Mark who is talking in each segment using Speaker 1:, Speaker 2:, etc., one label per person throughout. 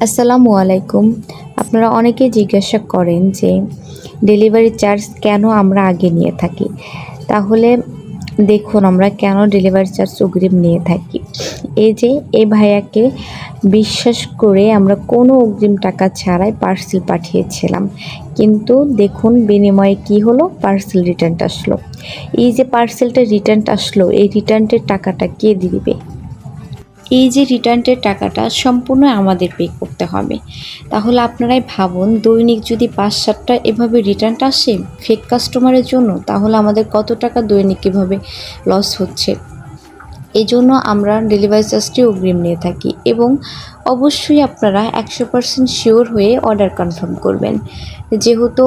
Speaker 1: আসসালামু আলাইকুম। আপনারা অনেকে জিজ্ঞাসা করেন যে, ডেলিভারি চার্জ কেন আমরা আগে নিয়ে থাকি? তাহলে দেখুন আমরা কেন ডেলিভারি চার্জ অগ্রিম নিয়ে থাকি। এই যে, এই ভাইয়াকে বিশ্বাস করে আমরা কোনো অগ্রিম টাকা ছাড়াই পার্সেল পাঠিয়েছিলাম। কিন্তু দেখুন বিনিময়ে কি হলো? পার্সেল রিটার্নটা আসলো। এই যে পার্সেলটা রিটার্নটা আসলো, এই রিটার্নটের টাকাটা কে দিবে? এই যে রিটার্নের টাকাটা সম্পূর্ণ আমাদের পে করতে হবে। তাহলে আপনারাই ভাবুন, দৈনিক যদি পাঁচ সাতটা এভাবে রিটার্নটা আসে ফেক কাস্টমারের জন্য, তাহলে আমাদের কত টাকা দৈনিক এভাবে লস হচ্ছে? এই জন্য আমরা ডেলিভারি চার্জটি অগ্রিম নিয়ে থাকি। এবং অবশ্যই আপনারা একশো পার্সেন্ট শিওর হয়ে অর্ডার কনফার্ম করবেন। যেহেতু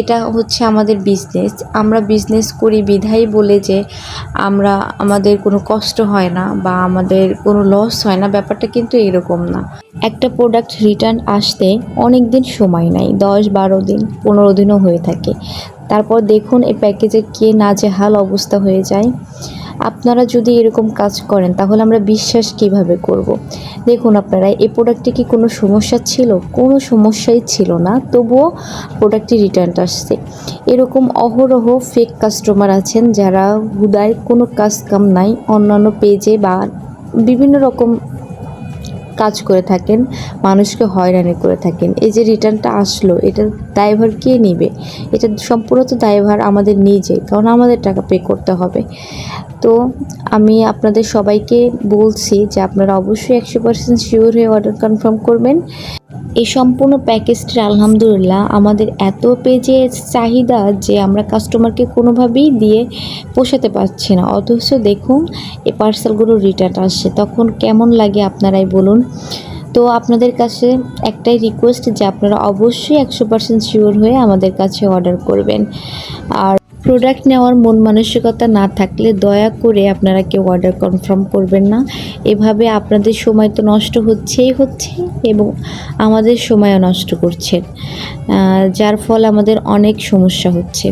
Speaker 1: এটা হচ্ছে আমাদের বিজনেস আমরা বিজনেস করি বিধাই বলে যে আমরা, আমাদের কোনো কষ্ট হয় না বা আমাদের কোনো লস হয় না, ব্যাপারটা কিন্তু এরকম না। একটা প্রোডাক্ট রিটার্ন আসতে অনেক দিন সময় নেয় দশ বারো দিন, পনেরো দিনও হয়ে থাকে। তারপর দেখুন এই প্যাকেজের কে না নাজেহাল অবস্থা হয়ে যায়। আপনারা যদি এরকম কাজ করেন, তাহলে আমরা বিশ্বাস কীভাবে করব। দেখুন আপনারা এই প্রোডাক্টে কি কোনো সমস্যা ছিল কোনো সমস্যাই ছিল না, তবুও প্রোডাক্টটি রিটার্ন আসছে এরকম অহরহ ফেক কাস্টমার আছেন যারা হুদায় কোনো কাজ কাম নাই, অন্যান্য পেজে বা বিভিন্ন রকম কাজ করে থাকেন, মানুষকে হয়রানি করে থাকেন। এই যে রিটার্নটা আসলো, এটা দায়ভার কে নেবে? এটা সম্পূর্ণ তো দায়ভার আমাদের নিজে, কারণ আমাদের টাকা পে করতে হবে। তো আমি আপনাদের সবাইকে বলছি যে আপনারা অবশ্যই একশো পার্সেন্ট শিওর হয়ে অর্ডার কনফার্ম করবেন। এই সম্পূর্ণ প্যাকেজটির আলহামদুলিল্লাহ আমাদের এত পেজে চাহিদা যে আমরা কাস্টমারকে কোনোভাবেই দিয়ে পোষাতে পারছি না। অথচ দেখুন, এই পার্সেলগুলো রিটার্ন আসছে। তখন কেমন লাগে আপনারাই বলুন। তো আপনাদের কাছে একটাই রিকোয়েস্ট যে আপনারা অবশ্যই একশো পার্সেন্ট শিওর হয়ে আমাদের কাছে অর্ডার করবেন। আর প্রোডাক্ট নেওয়ার মন মানসিকতা না থাকলে দয়া করে আপনারা কেউ অর্ডার কনফার্ম করবেন না। এভাবে আপনাদের সময় তো নষ্ট হচ্ছেই হচ্ছে এবং আমাদের সময়ও নষ্ট করছে। যার ফল আমাদের অনেক সমস্যা হচ্ছে।